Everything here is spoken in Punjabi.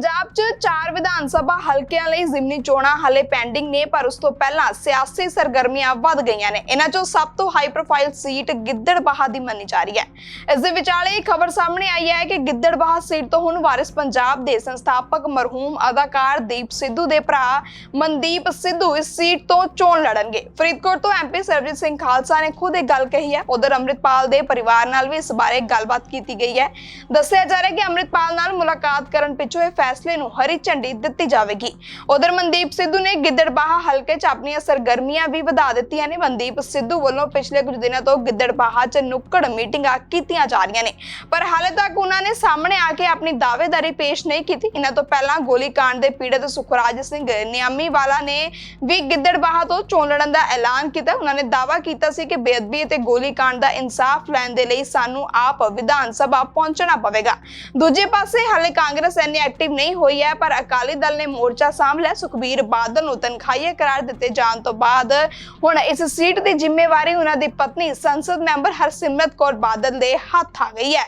ਪੰਜਾਬ 'ਚ ਚਾਰ ਵਿਧਾਨ ਸਭਾ ਹਲਕਿਆਂ ਲਈ ਜ਼ਿਮਨੀ ਚੋਣਾਂ ਹਲੇ ਪੈਂਡਿੰਗ ਨੇ, ਪਰ ਉਸ ਤੋਂ ਪਹਿਲਾਂ ਸਿਆਸੀ ਸਰਗਰਮੀਆਂ ਵੱਧ ਗਈਆਂ ਨੇ। ਇਹਨਾਂ 'ਚੋਂ ਸਭ ਤੋਂ ਹਾਈ ਪ੍ਰੋਫਾਈਲ ਸੀਟ ਗਿੱਦੜਬਾਹਾ ਦੀ ਮੰਨੀ ਜਾ ਰਹੀ ਹੈ। ਇਸ ਦੇ ਵਿਚਾਲੇ ਇਹ ਖਬਰ ਸਾਹਮਣੇ ਆਈ ਹੈ ਕਿ ਗਿੱਦੜਬਾਹਾ ਸੀਟ ਤੋਂ ਹੁਣ ਵਾਰਿਸ ਪੰਜਾਬ ਦੇ ਸੰਸਥਾਪਕ ਮਰਹੂਮ ਅਦਾਕਾਰ ਦੀਪ ਸਿੱਧੂ ਦੇ ਭਰਾ ਮਨਦੀਪ ਸਿੱਧੂ ਇਸ ਸੀਟ ਤੋਂ ਚੋਣ ਲੜਨਗੇ। ਫਰੀਦਕੋਟ ਤੋਂ ਐਮਪੀ ਸਰਜੀਤ ਸਿੰਘ ਖਾਲਸਾ ਨੇ ਖੁਦ ਇਹ ਗੱਲ ਕਹੀ ਹੈ। ਉਧਰ ਅੰਮ੍ਰਿਤਪਾਲ ਦੇ ਪਰਿਵਾਰ ਨਾਲ ਵੀ ਇਸ ਬਾਰੇ ਗੱਲਬਾਤ ਕੀਤੀ ਗਈ ਹੈ। ਦੱਸਿਆ ਜਾ ਰਿਹਾ ਹੈ ਕਿ ਅੰਮ੍ਰਿਤਪਾਲ ਨਾਲ ਮੁਲਾਕਾਤ ਕਰਨ ਪਿੱਛੋਂ ਇਹ ਫੈਸਲੇ ਨੂੰ ਹਰੀ ਝੰਡੀ ਦਿੱਤੀ ਜਾਵੇਗੀ। ਉਧਰ ਮਨਦੀਪ ਸਿੱਧੂ ਨੇ ਗਿੱਦੜਬਾਹਾ ਹਲਕੇ 'ਚ ਆਪਣੀਆਂ ਸਰਗਰਮੀਆਂ ਵੀ ਵਧਾ ਦਿੱਤੀਆਂ ਨੇ। ਮਨਦੀਪ ਸਿੱਧੂ ਵੱਲੋਂ ਪਿਛਲੇ ਕੁਝ ਦਿਨਾਂ ਤੋਂ ਗਿੱਦੜਬਾਹਾ 'ਚ ਨੁੱਕੜ ਮੀਟਿੰਗਾਂ ਕੀਤੀਆਂ ਜਾ ਰਹੀਆਂ ਨੇ। ਪਰ ਹਾਲੇ ਤੱਕ ਉਹਨਾਂ ਨੇ ਸਾਹਮਣੇ ਆ ਕੇ ਆਪਣੀ ਦਾਅਵੇਦਾਰੀ ਪੇਸ਼ ਨਹੀਂ ਕੀਤੀ। ਇਹਨਾਂ ਤੋਂ ਪਹਿਲਾਂ ਗੋਲੀकांड ਦੇ ਪੀੜਤ ਸੁਖਰਾਜ ਸਿੰਘ ਨਿਆਮੀ ਵਾਲਾ ਨੇ ਵੀ ਗਿੱਦੜਬਾਹਾ ਤੋਂ ਚੋਣ ਲੜਨ ਦਾ ਐਲਾਨ ਕੀਤਾ। ਉਹਨਾਂ ਨੇ ਦਾਅਵਾ ਕੀਤਾ ਸੀ ਕਿ ਬੇਅਦਬੀ ਅਤੇ ਗੋਲੀकांड ਦਾ ਇਨਸਾਫ ਲੈਣ ਦੇ ਲਈ ਸਾਨੂੰ ਆਪ ਵਿਧਾਨ ਸਭਾ ਪਹੁੰਚਣਾ ਪਵੇਗਾ। ਦੂਜੇ ਪਾਸੇ ਹਾਲੇ ਕਾਂਗਰਸ ਐਨੇ ਐਕਟਿਵ ਨਹੀਂ ਹੋਈ ਹੈ, ਪਰ ਅਕਾਲੀ ਦਲ ਨੇ ਮੋਰਚਾ ਸਾਂਭ ਲਿਆ। ਸੁਖਬੀਰ ਬਾਦਲ ਨੂੰ ਤਨਖਾਹੀਆ ਕਰਾਰ ਦਿੱਤੇ ਜਾਣ ਤੋਂ ਬਾਅਦ ਹੁਣ ਇਸ ਸੀਟ ਦੀ ਜ਼ਿੰਮੇਵਾਰੀ ਉਹਨਾਂ ਦੀ ਪਤਨੀ ਸੰਸਦ ਮੈਂਬਰ ਹਰਸਿਮਰਤ ਕੌਰ ਬਾਦਲ ਦੇ ਹੱਥ ਆ ਗਈ ਹੈ।